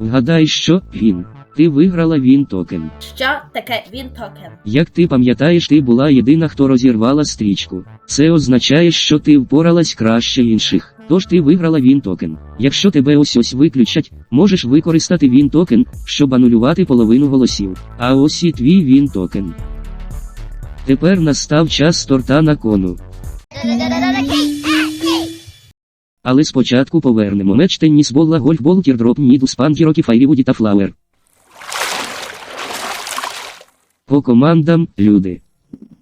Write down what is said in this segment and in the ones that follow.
Вгадай, що він. Ти виграла він токен. Що таке він токен? Як ти пам'ятаєш, ти була єдина, хто розірвала стрічку. Це означає, що ти впоралась краще інших. Тож ти виграла він токен. Якщо тебе ось ось виключать, можеш використати він токен, щоб анулювати половину голосів. А ось і твій він токен. Тепер настав час торта на кону. Але спочатку повернемо меч теніс болла гольфбол тірдроп ніду спанкірокі файрівуді та флауер. По командам, люди.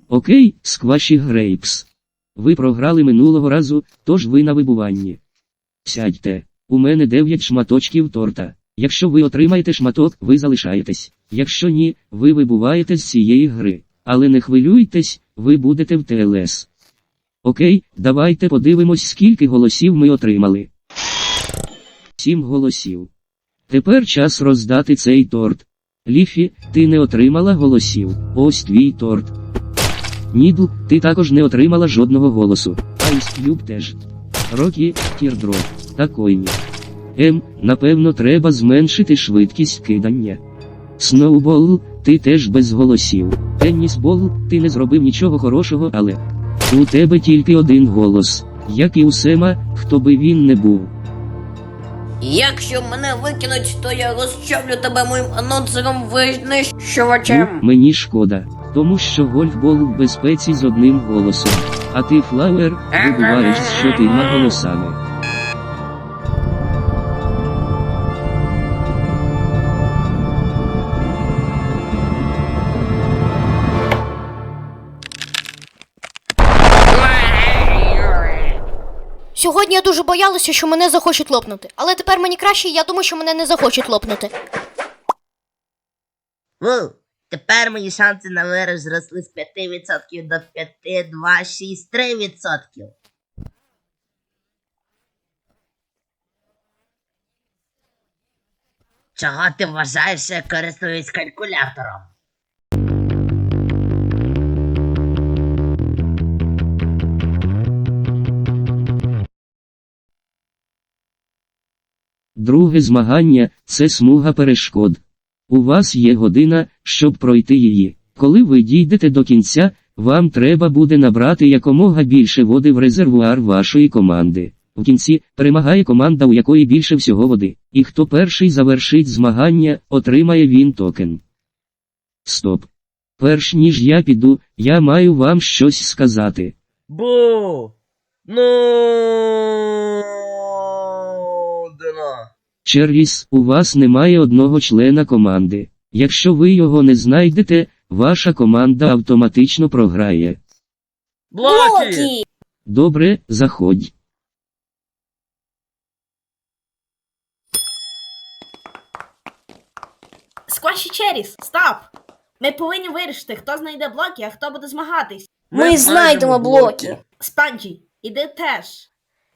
Окей, скваші грейпс. Ви програли минулого разу, тож ви на вибуванні. Сядьте. У мене 9 шматочків торта. Якщо ви отримаєте шматок, ви залишаєтесь. Якщо ні, ви вибуваєте з цієї гри. Але не хвилюйтесь, ви будете в ТЛС. Окей, давайте подивимось, скільки голосів ми отримали. Сім голосів. Тепер час роздати цей торт. Ліфі, ти не отримала голосів. Ось твій торт. Нідл, ти також не отримала жодного голосу. Айс Кюб теж. Рокі, Тірдроп, та Койні. М, напевно, треба зменшити швидкість кидання. Сноубол, ти теж без голосів. Теннісбол, ти не зробив нічого хорошого, але у тебе тільки один голос, як і у Сема, хто би він не був. Якщо мене викинуть, то я розчавлю тебе моїм анонсером Ну, винищувачем. мені шкода, тому що гольфбол в безпеці з одним голосом, а ти флауер вибуваєш з чотирма голосами. Сьогодні я дуже боялася, що мене захочуть лопнути. Але тепер мені краще, і я думаю, що мене не захочуть лопнути. Ву, тепер мої шанси на вирок зросли з 5% до 5, 2, 6, 3%. Чого ти вважаєш, що я користуюсь калькулятором? Друге змагання це смуга перешкод. У вас є година, щоб пройти її. Коли ви дійдете до кінця, вам треба буде набрати якомога більше води в резервуар вашої команди. В кінці перемагає команда, у якої більше всього води. І хто перший завершить змагання, отримає він токен. Стоп. Перш ніж я піду, я маю вам щось сказати. Бу! Ну. Дина. Черліс, у вас немає одного члена команди. Якщо ви його не знайдете, ваша команда автоматично програє. Блоки! Добре, заходь. Скваші Черіс, стоп! Ми повинні вирішити, хто знайде блоки, а хто буде змагатись. Ми знайдемо блоки. Спанджі, іди теж.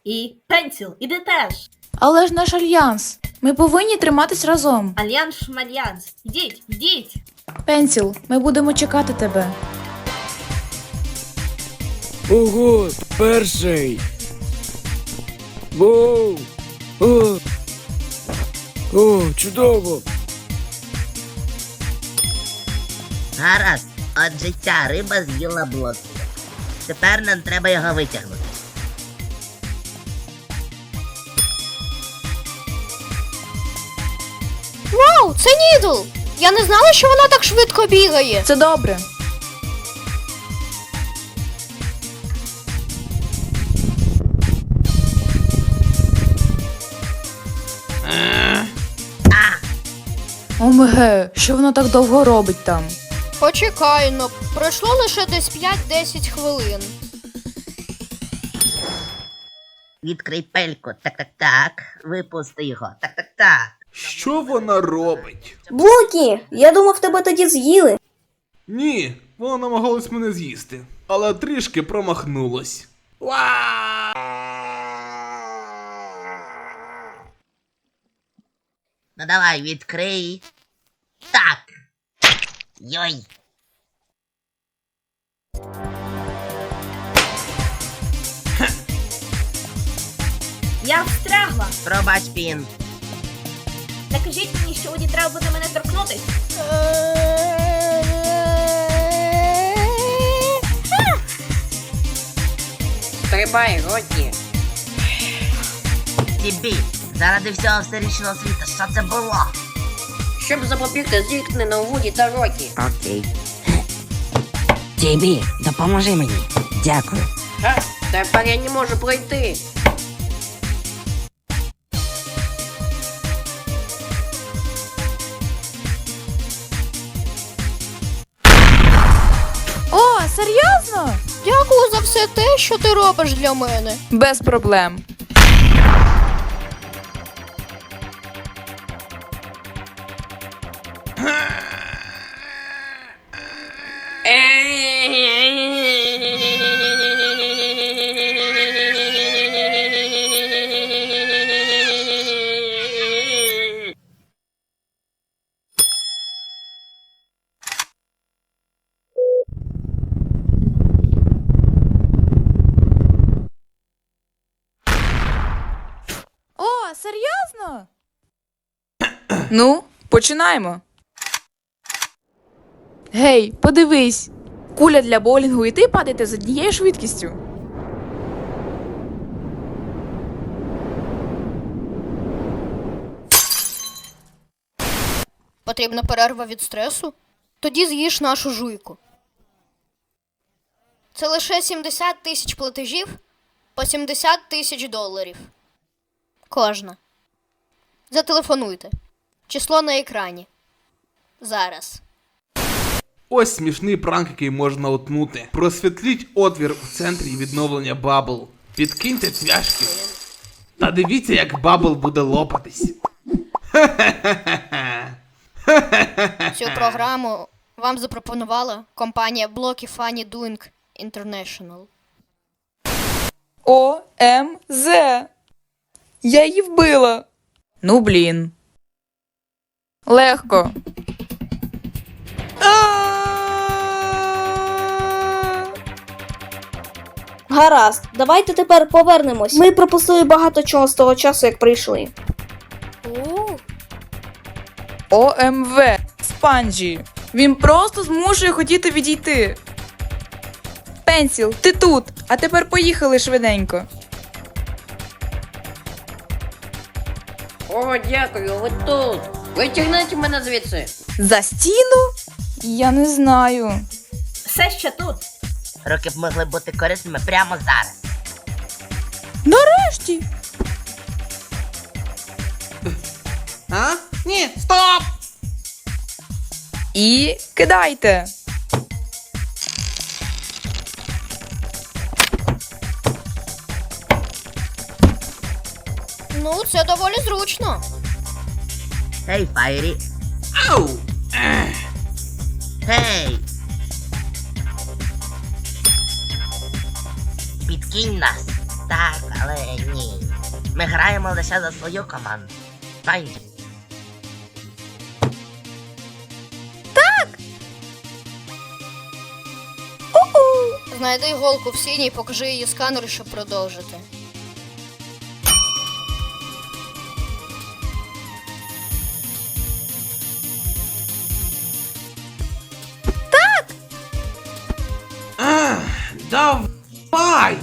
І Пенсіл, іди теж. Але ж наш альянс. Ми повинні триматись разом. Альянс Шмальянс. Йдіть, йдіть. Пенсіл, ми будемо чекати тебе. Ого, перший. Воу. О. О, чудово. Гаразд, отже ця риба з'їла блоки. Тепер нам треба його витягнути. Це Нідл! Я не знала, що вона так швидко бігає. Це добре. Омеге, що вона так довго робить там? Почекай, ну, пройшло лише десь 5-10 хвилин. Відкрий пельку. Так, так, так. Випусти його. Так, так, так. Що вона робить? Блокі, я думав, тебе тоді з'їли. Ні, вона намагалась мене з'їсти, але трішки промахнулась. Ну давай, відкрий. Так. Йой. Я встрягла. Пробач пін. Кажіть мені, що Уді треба буде мене торкнутись. Стрибай, Рокі. Тібі, заради всього всерічного світу, що це було? Щоб запобігти зіткненому Вуді та Рокі. Окей. Тібі, допоможи мені. Дякую. Ха, тепер я не можу пройти. Серйозно? Дякую за все те, що ти робиш для мене. Без проблем. Серйозно? Ну, починаємо. Гей, подивись. Куля для боулінгу і ти падаєте з однією швидкістю. Потрібна перерва від стресу? Тоді з'їж нашу жуйку. Це лише 70 тисяч платежів по 70 тисяч доларів. Кожна. Зателефонуйте. Число на екрані. Зараз. Ось смішний пранк, який можна утнути. Просвітліть отвір у центрі відновлення бабл. Підкиньте цвяшки. Та дивіться, як бабл буде лопатись. Цю програму вам запропонувала компанія Blocky Funny Doing International. О, М, З. Я її вбила. Ну, блін. Легко. Гаразд, давайте тепер повернемось. Ми пропустили багато чого з того часу, як прийшли. ОМВ. Спанджі. Він просто змушує хотіти відійти. Пенсіл, ти тут. А тепер поїхали швиденько. О, дякую, ви тут. Витягніть мене звідси. За стіну? Я не знаю. Все ще тут. Руки б могли бути корисними прямо зараз. Нарешті. А? Ні, стоп! І кидайте. Ну це доволі зручно. Гей, Файрі. Ау! Гей! Підкинь нас. Так, але ні. Ми граємо лише за свою команду. Файрі. Знайди голку в сіні і покажи її сканеру, щоб продовжити. Давай!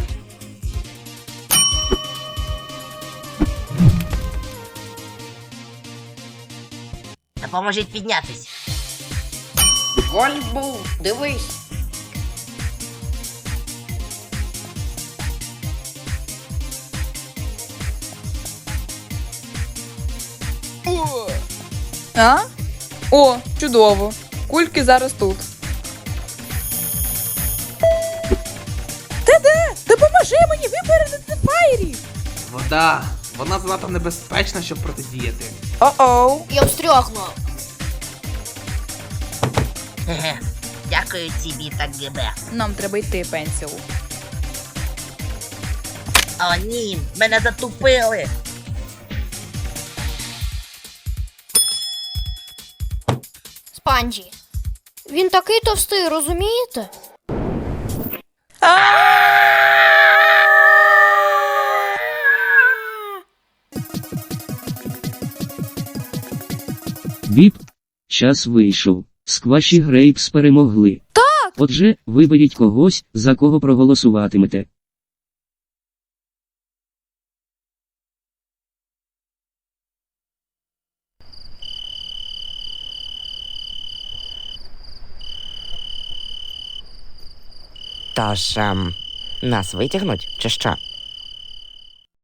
Допоможіть піднятись. Гольф був, дивись. А? О, чудово. Кульки зараз тут. Вода. Вона занадто небезпечна, щоб протидіяти. О-оу. Я встрягла. Хе-хе. Дякую тобі та ГБ. Нам треба йти, пенсіл. О, ні, мене затупили. Спанджі. Він такий товстий, розумієте? Біп. Час вийшов. Скваші Грейпс перемогли. Так! Отже, виберіть когось, за кого проголосуватимете. Тож, ем, нас витягнуть, чи що?